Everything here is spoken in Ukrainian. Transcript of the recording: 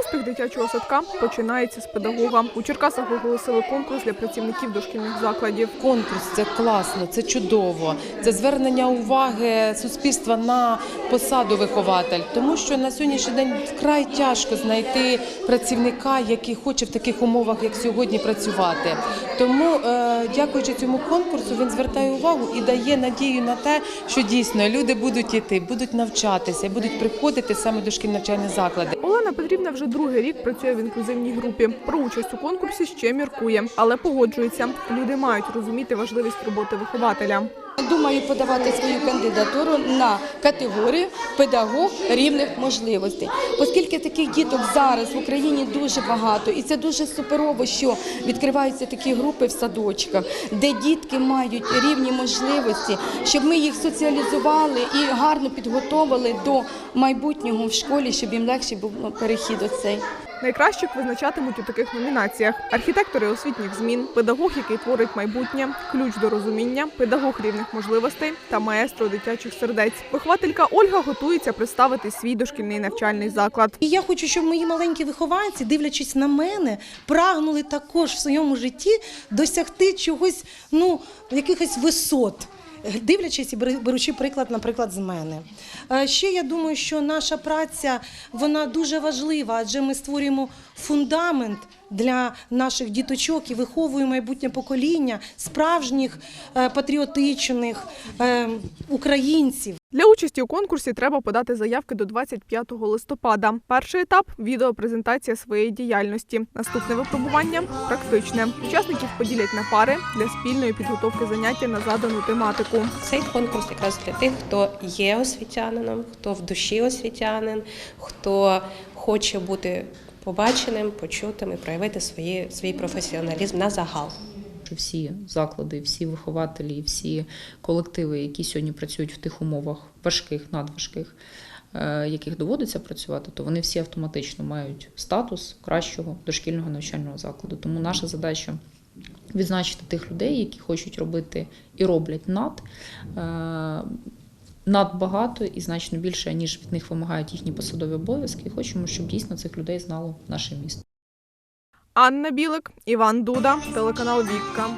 Успіх дитячого садка починається з педагога. У Черкасах оголосили конкурс для працівників дошкільних закладів. Конкурс це класно, це чудово. Це звернення уваги суспільства на посаду вихователь, тому що на сьогоднішній день вкрай тяжко знайти працівника, який хоче в таких умовах, як сьогодні, працювати. Тому, е, дякуючи цьому конкурсу, він звертає увагу і дає надію на те, що дійсно люди будуть йти, будуть навчатися, будуть приходити саме до шкільних навчальних закладів. Олена Петрівна вже другий рік працює в інклюзивній групі. Про участь у конкурсі ще міркує, але погоджується. Люди мають розуміти важливість роботи вихователя. Думаю подавати свою кандидатуру на категорію педагог рівних можливостей, оскільки таких діток зараз в Україні дуже багато, і це дуже суперово, що відкриваються такі групи в садочках, де дітки мають рівні можливості, щоб ми їх соціалізували і гарно підготовили до майбутнього в школі, щоб їм легше був перехід оцей. Найкращих визначатимуть у таких номінаціях: архітектори освітніх змін, педагог, який творить майбутнє, ключ до розуміння, педагог рівних можливостей та маестро дитячих сердець. Вихователька Ольга готується представити свій дошкільний навчальний заклад. І я хочу, щоб мої маленькі вихованці, дивлячись на мене, прагнули також в своєму житті досягти чогось, ну, якихось висот. Дивлячись і беручи приклад, наприклад, з мене. Е, Ще я думаю, що наша праця вона дуже важлива, адже ми створюємо фундамент для наших діточок і виховуємо майбутнє покоління справжніх е, патріотичних е, українців. Для участі у конкурсі треба подати заявки до 25 листопада. Перший етап відеопрезентація своєї діяльності. Наступне випробування практичне. Учасників поділять на пари для спільної підготовки заняття на задану тематику. Цей конкурс якраз для тих, хто є освітянином, хто в душі освітянин, хто хоче бути побаченим, почутим і проявити свої, свій професіоналізм на загал. всі заклади, всі вихователі, всі колективи, які сьогодні працюють в тих умовах важких, надважких, е, яких доводиться працювати, то вони всі автоматично мають статус кращого дошкільного навчального закладу. Тому наша задача відзначити тих людей, які хочуть робити і роблять над. Надбагато і значно більше, ніж від них вимагають їхні посадові обов'язки. Хочемо, щоб дійсно цих людей знало наше місто. Анна Білик, Іван Дуда, телеканал Вікка.